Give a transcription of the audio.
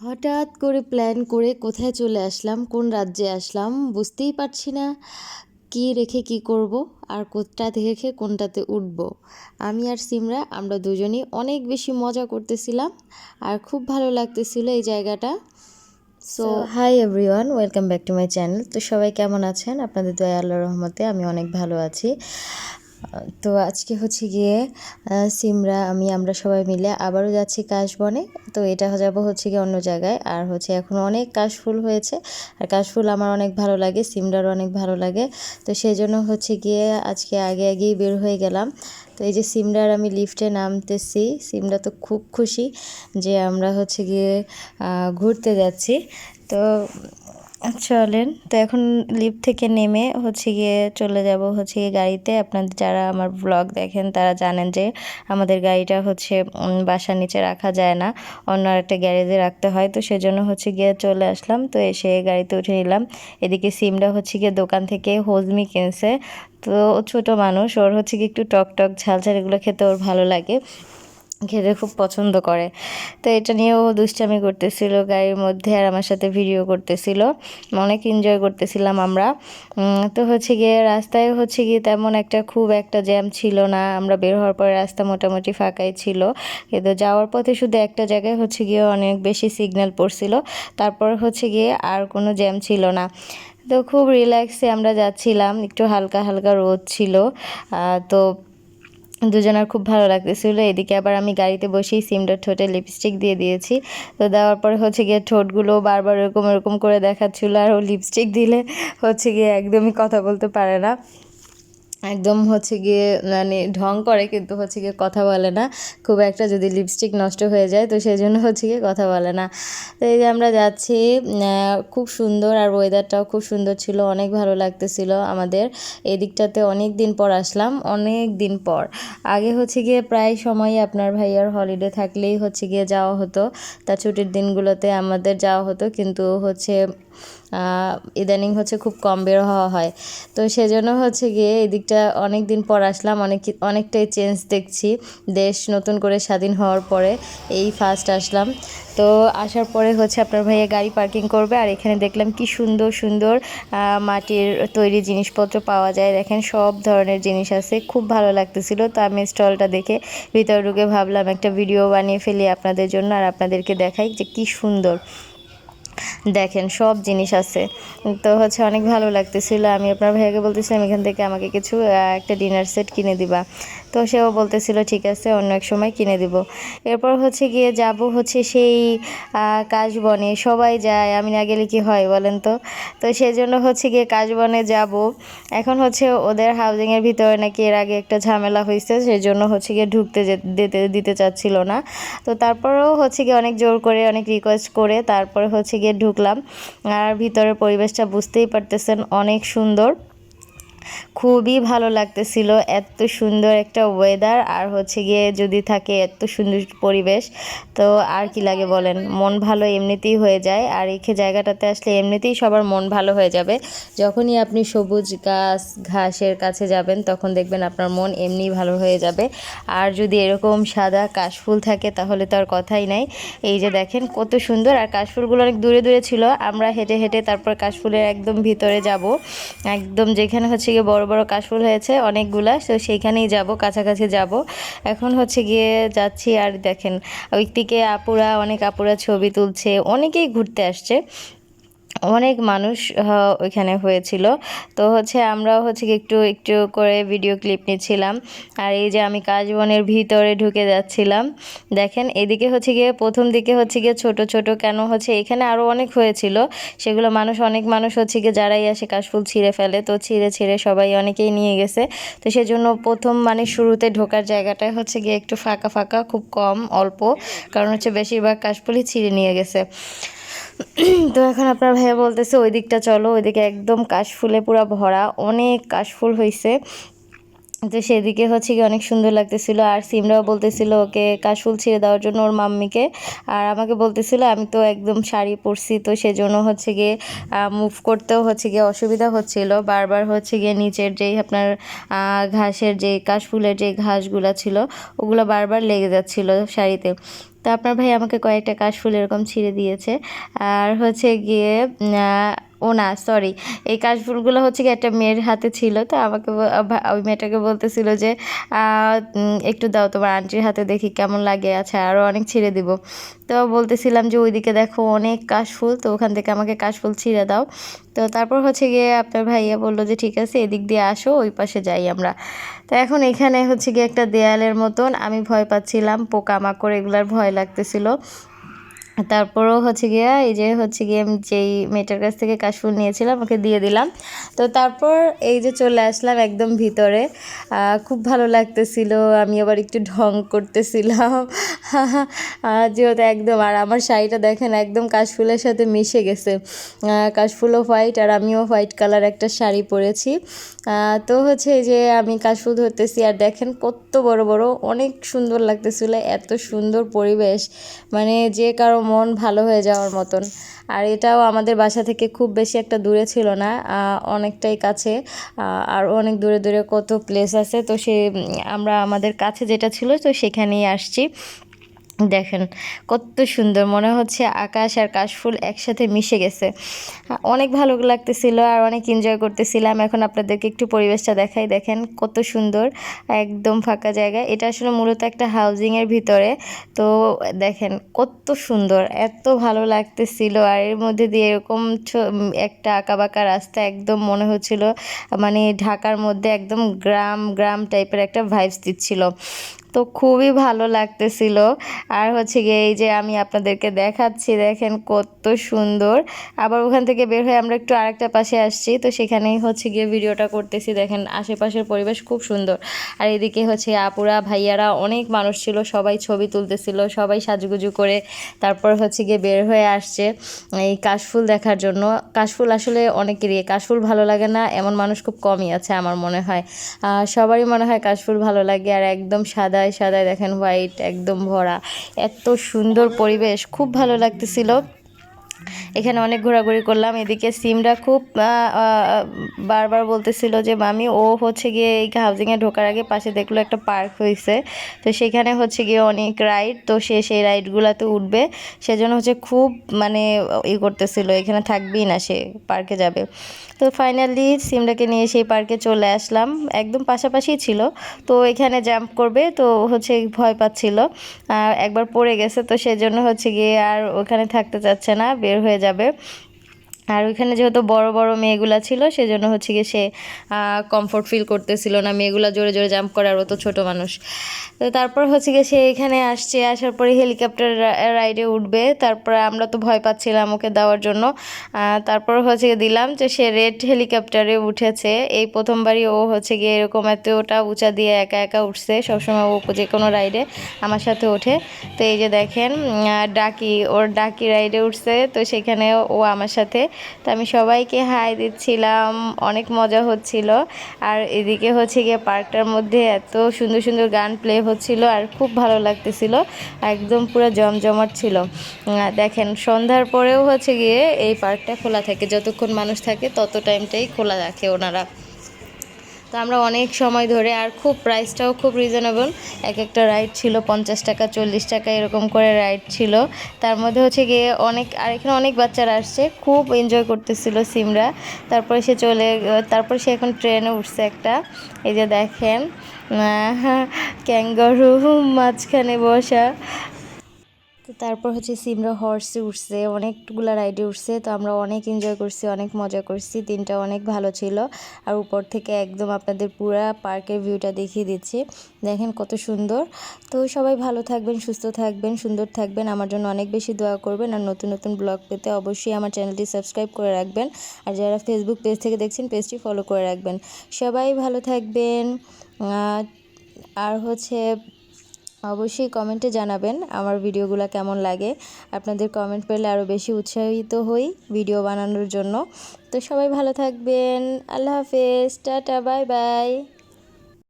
হঠাৎ করে প্ল্যান করে কোথায় চলে আসলাম, কোন রাজ্যে আসলাম বুঝতেই পারছি না। কি রেখে কি করব আর কোথা থেকে কোনটাতে উঠব। আমি আর সিমরা আমরা দুজনেই অনেক বেশি মজা করতেছিলাম আর খুব ভালো লাগতেছিল এই জায়গাটা। So hi everyone welcome back to my channel তো সবাই কেমন আছেন? আপনাদের দয়া আল্লাহ রহমতে আমি অনেক ভালো আছি। তো আজকে হচ্ছে গিয়ে সিমরা, আমি, আমরা সবাই মিলে আবারও যাচ্ছি কাশবনে। তো এটা যাব হচ্ছে গিয়ে অন্য জায়গায়। আর হচ্ছে এখন অনেক কাশফুল হয়েছে। আর কাশফুল আমার অনেক ভালো লাগে সিমরার অনেক ভালো লাগে। তো সেই জন্য হচ্ছে গিয়ে আজকে আগে আগেই বের হয়ে গেলাম। তো এই যে সিমরার আমি লিফটে নামতেছি, সিমরা তো খুব খুশি যে আমরা হচ্ছে গিয়ে ঘুরতে যাচ্ছি। তো চলেন, তো এখন লিফট থেকে নেমে হচ্ছে গিয়ে চলে যাব হচ্ছে গিয়ে গাড়িতে। আপনাদের যারা আমার ব্লগ দেখেন, তারা জানেন যে আমাদের গাড়িটা হচ্ছে বাসার নিচে রাখা যায় না। অন্য একটা গ্যারেজে রাখতে হয়, তো সেজন্য হচ্ছে গিয়ে চলে আসলাম। তো এসে গাড়িতে উঠে নিলাম। এদিকে সিমটা হচ্ছে গিয়ে দোকান থেকে হজমি কিনছে। তো ছোট মানুষ, ওর হচ্ছে কি একটু টক টক ঝাল এগুলো খেতে ওর ভালো লাগে। খেতে খুব পছন্দ করে। তো এটা নিয়েও দুষ্টামি করতেছিল, গাড়ির মধ্যে আর আমার সাথে ভিডিও করতেছিল। অনেক এনজয় করতেছিলাম আমরা। তো হচ্ছে গিয়ে রাস্তায় হচ্ছে গিয়ে তেমন একটা খুব একটা জ্যাম ছিল না। আমরা বের হওয়ার পরে রাস্তা মোটামুটি ফাঁকাই ছিল। কিন্তু যাওয়ার পথে শুধু একটা জায়গায় হচ্ছে গিয়ে অনেক বেশি সিগন্যাল পড়ছিল। তারপর হচ্ছে গিয়ে আর কোনো জ্যাম ছিল না। তো খুব রিল্যাক্সে আমরা যাচ্ছিলাম। একটু হালকা হালকা রোদ ছিল। তো দুজনের খুব ভালো লাগতেছিল। এদিকে আবার আমি গাড়িতে বসেই সিমটা ঠোঁটে লিপস্টিক দিয়ে দিয়েছি। তো দেওয়ার পরে হচ্ছে গিয়ে ঠোঁটগুলো বারবার এরকম এরকম করে দেখাচ্ছিলো আর ও লিপস্টিক দিলে হচ্ছে গিয়ে একদমই কথা বলতে পারে না। একদম হচ্ছে গিয়ে মানে ঢং করে কিন্তু হচ্ছে গিয়ে কথা বলে না। খুব একটা যদি লিপস্টিক নষ্ট হয়ে যায়, তো সেই জন্য হচ্ছে গিয়ে কথা বলে না। তো এই যে আমরা যাচ্ছি খুব সুন্দর আর ওয়েদারটাও খুব সুন্দর ছিল, অনেক ভালো লাগতেছিল আমাদের। এই দিকটাতে অনেক দিন পর আসলাম, অনেক দিন পর। আগে হচ্ছে গিয়ে প্রায় সময়ই আপনার ভাইয়ার হলিডে থাকলেই হচ্ছে গিয়ে যাওয়া হতো। তা ছুটির দিনগুলোতে আমাদের যাওয়া হতো, কিন্তু হচ্ছে ইদানিং হচ্ছে খুব কম বের হওয়া হয়। তো সেজন্য হচ্ছে গিয়ে এই দিকটা অনেক দিন পর আসলাম, অনেক অনেকটাই চেঞ্জ দেখছি। দেশ নতুন করে স্বাধীন হওয়ার পরে এই ফার্স্ট আসলাম। তো আসার পরে হচ্ছে আপনার ভাইয়া গাড়ি পার্কিং করবে আর এখানে দেখলাম কি সুন্দর সুন্দর মাটির তৈরি জিনিসপত্র পাওয়া যায়। দেখেন সব ধরনের জিনিস আছে, খুব ভালো লাগতেছিল। তো আমি স্টলটা দেখে ভিতরে ঢুকে ভাবলাম, একটা ভিডিও বানিয়ে ফেলি আপনাদের জন্য আর আপনাদেরকে দেখাই যে কি সুন্দর। দেখেন, সব জিনিস আছে। তো হচ্ছে অনেক ভালো লাগতেছিল। আমি আপনার ভাইয়াকে বলতেছিলাম, এখান থেকে আমাকে কিছু একটা ডিনার সেট কিনে দিবা। তো সেও বলতেছিল, ঠিক আছে, অন্য এক সময় কিনে দিব। এরপর হচ্ছে গিয়ে যাব হচ্ছে সেই কাশবনে, সবাই যায়, আমি না গেলে কি হয় বলেন তো? তো সেই জন্য হচ্ছে গিয়ে কাশবনে যাব। এখন হচ্ছে ওদের হাউজিংয়ের ভিতরে নাকি এর আগে একটা ঝামেলা হয়েছে সেই জন্য হচ্ছে গিয়ে ঢুকতে দিতে দিতে চাচ্ছিল না। তো তারপরেও হচ্ছে গিয়ে অনেক জোর করে, অনেক রিকোয়েস্ট করে, তারপরে হচ্ছে গিয়ে ঢুকলাম। আর ভিতরের পরিবেশটা বুঝতেই পারতেছেন, অনেক সুন্দর। খুবই ভালো লাগতেছিল, এত সুন্দর একটা ওয়েদার আর হচ্ছে গিয়ে যদি থাকে এত সুন্দর পরিবেশ, তো আর কি লাগে বলেন? মন ভালো এমনিতেই হয়ে যায়, আর এই খে- জায়গাটাতে আসলে এমনিতেই সবার মন ভালো হয়ে যাবে। যখনই আপনি সবুজ গাছ, ঘাসের কাছে যাবেন, তখন দেখবেন আপনার মন এমনিই ভালো হয়ে যাবে। আর যদি এরকম সাদা কাশফুল থাকে, তাহলে তো আর কথাই নাই। এই যে দেখেন কত সুন্দর, আর কাশফুলগুলো অনেক দূরে দূরে ছিল, আমরা হেঁটে হেঁটে তারপর কাশফুলের একদম ভিতরে যাব। একদম যেখানে হচ্ছে গিয়ে বড় বড় কাশফুল হয়েছে অনেকগুলা, তো সেইখানেই যাব, কাছাকাছি যাব। এখন হচ্ছে গিয়ে যাচ্ছি আর দেখেন, ওইদিকে আপুরা, অনেক আপুরা ছবি তুলছে, অনেকেই ঘুরতে আসছে। অনেক মানুষ ওইখানে হয়েছিল। তো হচ্ছে আমরাও হচ্ছে একটু একটু করে ভিডিও ক্লিপ নিচ্ছিলাম। আর এই যে আমি কাশবনের ভিতরে ঢুকে যাচ্ছিলাম, দেখেন এদিকে হচ্ছে গিয়ে প্রথম দিকে হচ্ছে গিয়ে ছোট ছোট কেন হচ্ছে এখানে আরও অনেক হয়েছিল। সেগুলো মানুষ, অনেক মানুষ হচ্ছে গিয়ে যারাই আসে কাশফুল ছিঁড়ে ফেলে, তো ছিঁড়ে ছিঁড়ে সবাই অনেকেই নিয়ে গেছে। তো সেজন্য প্রথম মানে শুরুতে ঢোকার জায়গাটায় হচ্ছে গিয়ে একটু ফাঁকা ফাঁকা, খুব কম, অল্প। কারণ হচ্ছে বেশিরভাগ কাশফুলই ছিঁড়ে নিয়ে গেছে। তো এখন আপনার ভাইয়া বলতেছে, ওই দিকটা চলো ওইদিকে একদম কাশফুলে পুরো ভরা, অনেক কাশফুল হয়েছে তো সেদিকে হচ্ছে কি অনেক সুন্দর লাগতেছিল। আর সিমরাও বলতেছিল, ওকে কাশফুল ছিঁড়ে দেওয়ার জন্য ওর মাম্মিকে। আর আমাকে বলতেছিল, আমি তো একদম শাড়ি পরছি। তো সেজন্য হচ্ছে গিয়ে মুভ করতেও হচ্ছে গিয়ে অসুবিধা হচ্ছিল। বারবার হচ্ছে গিয়ে নিচের যেই আপনার ঘাসের যে কাশফুলের যে ঘাসগুলা ছিল, ওগুলো বারবার লেগে যাচ্ছিল শাড়িতে। তো আপনার ভাই আমাকে কয়েকটা কাশফুল এরকম ছিঁড়ে দিয়েছে। আর হচ্ছে গিয়ে ও না সরি এই কাশফুলগুলো হচ্ছে কি একটা মেয়ের হাতে ছিল, তো আমাকে ওই মেয়েটাকে বলতেছিল যে একটু দাও তোমার আন্টির হাতে দেখি কেমন লাগে আচ্ছা আরও অনেক ছিঁড়ে দিব। তো বলতেছিলাম যে ওইদিকে দেখো অনেক কাশফুল, তো ওখান থেকে আমাকে কাশফুল ছিঁড়ে দাও। তো তারপর হচ্ছে গিয়ে আপনার ভাইয়া বলল যে ঠিক আছে, এদিক দিয়ে আসো, ওই পাশে যাই আমরা। তো এখন এখানে হচ্ছে গিয়ে একটা দেয়ালের মতন আমি ভয় পাচ্ছিলাম, পোকামাকড় এগুলার ভয় লাগতেছিল। তারপরও হচ্ছে গিয়ে, এই যে হচ্ছে গিয়ে আমি যেই মেয়েটার কাছ থেকে কাশফুল নিয়েছিলাম, ওকে দিয়ে দিলাম। তো তারপর এই যে চলে আসলাম একদম ভিতরে। খুব ভালো লাগতেছিল, আমি আবার একটু ঢং করতেছিলাম। যেহেতু একদম, আর আমার শাড়িটা দেখেন, একদম কাশফুলের সাথে মিশে গেছে। কাশফুলও হোয়াইট, আর আমিও হোয়াইট কালার একটা শাড়ি পরেছি। তো হচ্ছে যে আমি কাশফুল ধরতেছি, আর দেখেন কত বড় বড়, অনেক সুন্দর লাগতেছিল, এত সুন্দর পরিবেশ। মানে যে কারও মন ভালো হয়ে যাওয়ার মতন। আর এটাও আমাদের বাসা থেকে খুব বেশি একটা দূরে ছিল না অনেকটাই কাছে আর অনেক দূরে দূরে কত প্লেস আছে। তো সে আমরা আমাদের কাছে যেটা ছিল, তো সেখানেই আসছি। দেখেন, কত সুন্দর। মনে হচ্ছে আকাশ আর কাশফুল একসাথে মিশে গেছে। অনেক ভালো লাগতেছিল আর অনেক এনজয় করতেছিলাম। এখন আপনাদেরকে একটু পরিবেশটা দেখাই। দেখেন, কত সুন্দর, একদম ফাঁকা জায়গা। এটা আসলে মূলত একটা হাউজিংয়ের ভিতরে। তো দেখেন, কত সুন্দর, এত ভালো লাগতেছিল। আর এর মধ্যে দিয়ে এরকম একটা আঁকাবাঁকা রাস্তা একদম মনে হচ্ছিল মানে ঢাকার মধ্যে একদম গ্রাম গ্রাম টাইপের একটা ভাইবস দিচ্ছিল। তো খুবই ভালো লাগতেছিল। আর হচ্ছে গিয়ে এই যে আমি আপনাদেরকে দেখাচ্ছি, দেখেন কত সুন্দর। আবার ওখান থেকে বের হয়ে আমরা একটু আরেকটা পাশে আসছি। তো সেখানেই হচ্ছে গিয়ে ভিডিওটা করতেছি। দেখেন আশেপাশের পরিবেশ খুব সুন্দর। আর এদিকে হচ্ছে আপুরা, ভাইয়ারা অনেক মানুষ ছিল। সবাই ছবি তুলতেছিল, সবাই সাজুগুজু করে তারপর হচ্ছে গিয়ে বের হয়ে আসছে এই কাশফুল দেখার জন্য। কাশফুল আসলে অনেকেরই, কাশফুল ভালো লাগে না, এমন মানুষ খুব কমই আছে আমার মনে হয়। সবারই মনে হয় কাশফুল ভালো লাগে আর একদম সাদায় সাদায় দেখেন হোয়াইট একদম ভরা। এত সুন্দর পরিবেশ খুব ভালো লাগতেছিল। এখানে অনেক ঘোরাঘুরি করলাম। এদিকে সিমরা খুব বারবার বলতেছিল যে, মামি, ও হচ্ছে গিয়ে এই হাউজিংয়ে ঢোকার আগে পাশে দেখল একটা পার্ক হয়েছে তো সেখানে হচ্ছে গিয়ে অনেক রাইড তো সে সেই রাইডগুলোতে উঠবে। সেজন্য হচ্ছে খুব মানে ই করতেছিল, এখানে থাকবেই না সে পার্কে যাবে। তো ফাইনালি সিমরাকে নিয়ে সেই পার্কে চলে আসলাম। একদম পাশাপাশি ছিল। তো এখানে জাম্প করবে, তো হচ্ছে ভয় পাচ্ছিল। একবার পড়ে গেছে, তো সেজন্য হচ্ছে গিয়ে আর ওখানে থাকতে চাচ্ছে না, বের হয়ে যাবে। আর ওইখানে যেহেতু বড় বড় মেয়েগুলা ছিল, সেজন্য হচ্ছে গিয়ে সে কমফোর্ট ফিল করতেছিল না। মেয়েগুলা জোরে জোরে জাম্প করে, আর ও তো ছোটো মানুষ। তো তারপর হচ্ছে গিয়ে সে এখানে আসছে, আসার পরে হেলিকপ্টার রাইডে উঠবে। তারপরে আমরা তো ভয় পাচ্ছিলাম ওকে দেওয়ার জন্য। তারপর হচ্ছে গিয়ে দিলাম যে সে রেড হেলিকপ্টারে উঠেছে। এই প্রথমবারই ও হচ্ছে গিয়ে এরকম এতটা উঁচা দিয়ে একা একা উঠছে। সবসময় ও যে কোনো রাইডে আমার সাথে ওঠে। তো এই যে দেখেন ডাকি, ওর ডাকি রাইডে উঠছে। তো সেখানে ও আমার সাথে তো আমি সবাইকে হাই দিচ্ছিলাম, অনেক মজা হচ্ছিল। আর এদিকে হচ্ছে গিয়ে পার্কটার মধ্যে এত সুন্দর সুন্দর গান প্লে হচ্ছিল আর খুব ভালো লাগতেছিল, একদম পুরো জমজমাট ছিল। দেখেন, সন্ধ্যার পরেও হচ্ছে গিয়ে এই পার্কটা খোলা থাকে, যতক্ষণ মানুষ থাকে তত টাইমটাই খোলা রাখে ওনারা। তো আমরা অনেক সময় ধরে আর খুব প্রাইসটাও খুব রিজনেবল এক একটা রাইড ছিল পঞ্চাশ টাকা, চল্লিশ টাকা এরকম করে রাইড ছিল। তার মধ্যে হচ্ছে গিয়ে অনেক, আর এখানে অনেক বাচ্চারা আসছে, খুব এনজয় করতেছিল সিমরা। তারপরে সে চলে, তারপর সে এখন ট্রেনে উঠছে একটা। এই যে দেখেন ক্যাঙ্গারু মাঝখানে বসা। তো তারপর হচ্ছে সিমরা হর্সে উঠছে, অনেকগুলা রাইডে উঠছে। তো আমরা অনেক এনজয় করছি, অনেক মজা করছি, দিনটা অনেক ভালো ছিল। আর উপর থেকে একদম আপনাদের পুরা পার্কের ভিউটা দেখিয়ে দিচ্ছি। দেখেন কত সুন্দর। তো সবাই ভালো থাকবেন, সুস্থ থাকবেন, সুন্দর থাকবেন। আমার জন্য অনেক বেশি দোয়া করবেন। আর নতুন নতুন ব্লগ পেতে অবশ্যই আমার চ্যানেলটি সাবস্ক্রাইব করে রাখবেন। আর যারা ফেসবুক পেজ থেকে দেখছেন পেজটি ফলো করে রাখবেন। সবাই ভালো থাকবেন। আর হচ্ছে অবশ্যই কমেন্টে জানাবেন আমার ভিডিওগুলো কেমন লাগে। আপনাদের কমেন্ট পেলে আরও বেশি উৎসাহিত হই ভিডিও বানানোর জন্য। তো সবাই ভালো থাকবেন। আল্লাহ হাফেজ। Tata, bye bye.